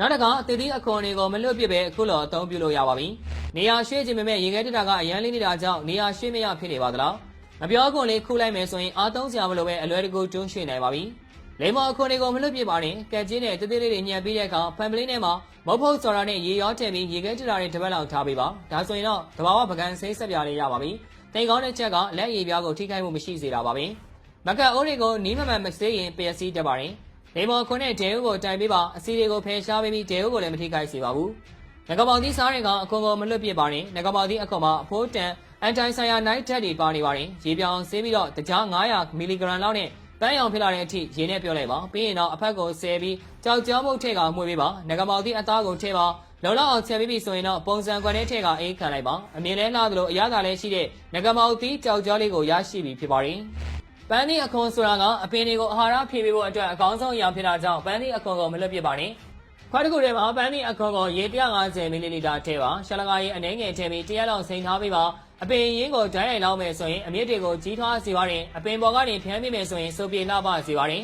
နောက်တစ်ခါတည်တည်အခွန်တွေကိုမလွတ်ပြစ်ပဲအခုလောအသုံးပြုလို့ရပါပြီနေရာရွှေ့ခြင်းပေမဲ့ရေခဲတက်တာကအရန်လေးနေတာကြောင့်နေရာရွှေ့မရဖြစ်နေပါသလားမပြောခွန်လေးခုလိုက်မယ်ဆိုရင်အားသုံးစရာမလိုပဲအလွယ်တကူတွန်းရွှေ့နိုင်ပါပြီလိမ္မာအခွန်တွေကိုမလွတ်ပြစ်ပါနဲ့ကက်ချင်းနဲ့တသေးလေးတွေညှပ်ပြီးတဲ့အခါဖန်ပလင်းထဲမှာမုတ်ဖုတ်စော်တာနဲ့ရေရောထည့်ပြီးရေခဲတက်တာတွေတစ်ပတ်လောက်ထားပေးပါဒါဆိုရင်တော့တဘာဝပကံစိမ့်ဆက်ပြလေးရပါပြီတိမ်ကောင်းတဲ့ချက်ကလက်ရည်ပြားကိုထိခိုက်မှုမရှိစေတာပါပဲမကတ်အိုးတွေကိုနီးမမှန်မစေးရင်ပျက်စီးတတ်ပါတယ် နေမော်ခွန်းနဲ့ဒဲဦးကိုတိုင်ပေးပါအစီတွေကိုဖယ်ရှားပေးပြီးဒဲဦးကိုလည်းမထိခိုက်စေပါဘူးငကပောင်သီးစားတွေကအခွန်ကိုမလွတ်ပြစ်ပါနဲ့ငကပောင်သီးအခွန်မှာအဖိုးတန်အန်တိုင်ဆိုင်ယာနိုက်တက်တွေပါနေပါတယ်ရေပြောင်ဆေးပြီးတော့တကြား900မီလီဂရမ်လောက်နဲ့ပန်းရောင်ဖြစ်လာတဲ့အထိရေနဲ့ပြောလိုက်ပါပြီးရင်တော့အဖက်ကိုဆဲပြီးကြောက်ကြောမုတ်ထည့်ကမှုေးပေးပါငကပောင်သီးအသားကိုထည့်ပါလုံလောက်အောင်ချက်ပြီးပြီဆိုရင်တော့ပုံစံကွက်နဲ့ထည့်ကအေးခံလိုက်ပါအမြင်လဲလှသလိုအရသာလည်းရှိတဲ့ငကမောင်သီးကြောက်ကြောလေးကိုရရှိပြီဖြစ်ပါတယ် ပန်းသီးအခွန်ဆိုတာကအပင်တွေကိုအာဟာရဖြည့်ပေးဖို့အတွက်အကောင်းဆုံးအရာဖြစ်တာကြောင့်ပန်းသီးအခွန်ကိုမလွတ်ပြစ်ပါနဲ့ခွက်တစ်ခုထဲမှာပန်းသီးအခွန်ကိုရေ150မီလီလီတာထည့်ပါရှလကာရေအနှဲငယ်ထည့်ပြီး100လောက်စိမ်ထားပေးပါအပင်ရင်းကိုဒိုင်းရိုင်လောက်မယ်ဆိုရင်အမြင့်တွေကိုကြီးထွားစေပါတယ်အပင်ပေါ်ကနေဖျန်းပေးမယ်ဆိုရင်စုပ်ပြေလှပစေပါတယ်